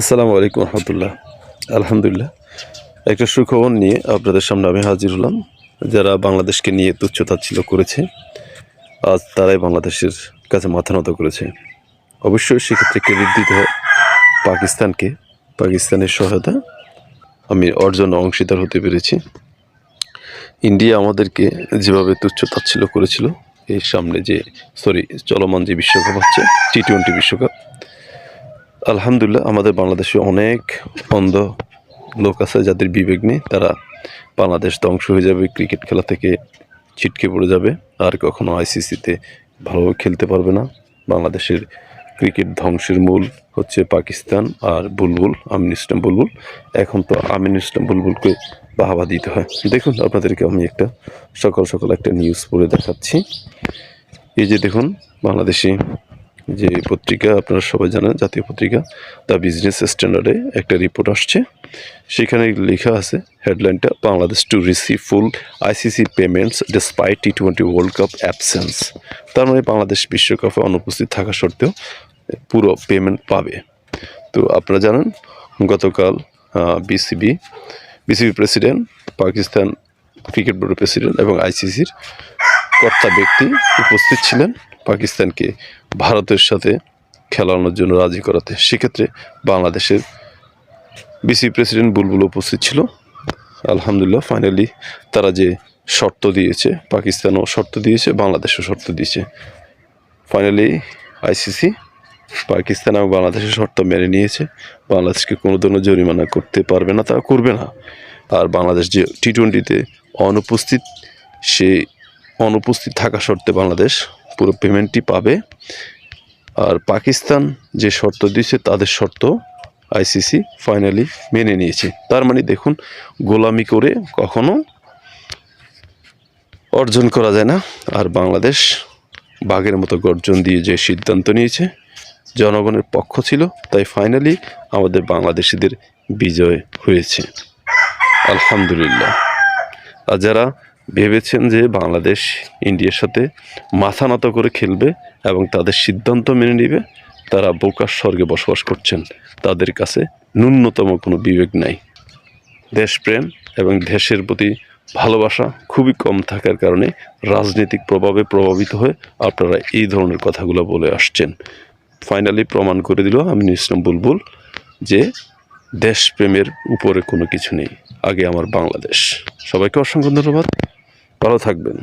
আসসালামু আলাইকুম রহমতুল্লাহ। আলহামদুলিল্লাহ। একটা সুখবর নিয়ে আপনাদের সামনে আমি হাজির হলাম। যারা বাংলাদেশকে নিয়ে তুচ্ছতাচ্ছিল করেছে, আজ তারাই বাংলাদেশের কাছে মাথা নত করেছে। অবশ্যই সেক্ষেত্রে ক্রেডিট দিতে হয় পাকিস্তানকে। পাকিস্তানের সহায়তা আমি অর্জন অংশীদার হতে পেরেছি। ইন্ডিয়া আমাদেরকে যেভাবে তুচ্ছতাচ্ছিল করেছিল, এর সামনে যে সরি চলমান যে বিশ্বকাপ হচ্ছে টি টোয়েন্টি বিশ্বকাপ আলহামদুলিল্লাহ, আমাদের বাংলাদেশে অনেক অন্ধ লোক আছে যাদের বিবেক নেই, তারা বাংলাদেশ ধ্বংস হয়ে যাবে, ক্রিকেট খেলা থেকে ছিটকে পড়ে যাবে। আর কখনো আইসিসিতে ভালোভাবে খেলতে পারবে না। বাংলাদেশের ক্রিকেট ধ্বংসের মূল হচ্ছে পাকিস্তান আর বুলবুল, আমিন ইসলাম বুলবুল। এখন তো আমিন ইসলাম বুলবুলকে বাহাবা দিতে হয়। দেখুন আপনাদেরকে আমি একটা সকাল সকাল একটা নিউজ পড়ে দেখাচ্ছি। এই যে দেখুন, বাংলাদেশি যে পত্রিকা আপনারা সবাই জানেন, জাতীয় পত্রিকা, দ্য বিজনেস স্ট্যান্ডার্ডে একটা রিপোর্ট আসছে। সেখানে লেখা আছে হেডলাইনটা Bangladesh to receive full ICC payments despite T twenty world cup absence তার মানে বাংলাদেশ বিশ্বকাপে অনুপস্থিত থাকা সত্ত্বেও পুরো পেমেন্ট পাবে। তো আপনারা জানেন, গতকাল BCB BCB president Pakistan cricket বোর্ডের প্রেসিডেন্ট এবং আইসিসির কর্তা ব্যক্তি উপস্থিত ছিলেন পাকিস্তানকে ভারতের সাথে খেলানোর জন্য রাজি করাতে। সেক্ষেত্রে বাংলাদেশের বিসি প্রেসিডেন্ট বুলবুল উপস্থিত ছিল। আলহামদুলিল্লাহ ফাইনালি তারা যে শর্ত দিয়েছে, পাকিস্তানও শর্ত দিয়েছে, বাংলাদেশও শর্ত দিয়েছে। ফাইনালি আইসিসি পাকিস্তান এবং বাংলাদেশের শর্ত মেনে নিয়েছে। বাংলাদেশকে কোনো ধরনের জরিমানা করতে পারবে না, তা করবে না। আর বাংলাদেশ যে টি টোয়েন্টিতে অনুপস্থিত, সে অনুপস্থিত থাকা সত্ত্বে বাংলাদেশ পুরো পেমেন্টটি পাবে। আর পাকিস্তান যে শর্ত দিয়েছে, তাদের শর্ত আইসিসি ফাইনালি মেনে নিয়েছে। তার মানে দেখুন, গোলামি করে কখনো অর্জন করা যায় না। আর বাংলাদেশ বাঘের মতো গর্জন দিয়ে যে সিদ্ধান্ত নিয়েছে, জনগণের পক্ষ ছিল, তাই ফাইনালি আমাদের বাংলাদেশিদের বিজয় হয়েছে। আলহামদুলিল্লাহ। আর যারা ভেবেছেন যে বাংলাদেশ ইন্ডিয়ার সাথে মাথা নত করে খেলবে এবং তাদের সিদ্ধান্ত মেনে নেবে, তারা বোকার স্বর্গে বসবাস করছেন। তাদের কাছে ন্যূনতম কোনো বিবেক নাই। দেশপ্রেম এবং দেশের প্রতি ভালোবাসা খুবই কম থাকার কারণে রাজনৈতিক প্রভাবে প্রভাবিত হয়ে আপনারা এই ধরনের কথাগুলো বলে আসছেন। ফাইনালি প্রমাণ করে দিল আমি ইসলাম বুলবুল যে দেশপ্রেমের উপরে কোনো কিছু নেই। আগে আমার বাংলাদেশ। সবাইকে অসংখ্য ধন্যবাদ। ভালো থাকবেন।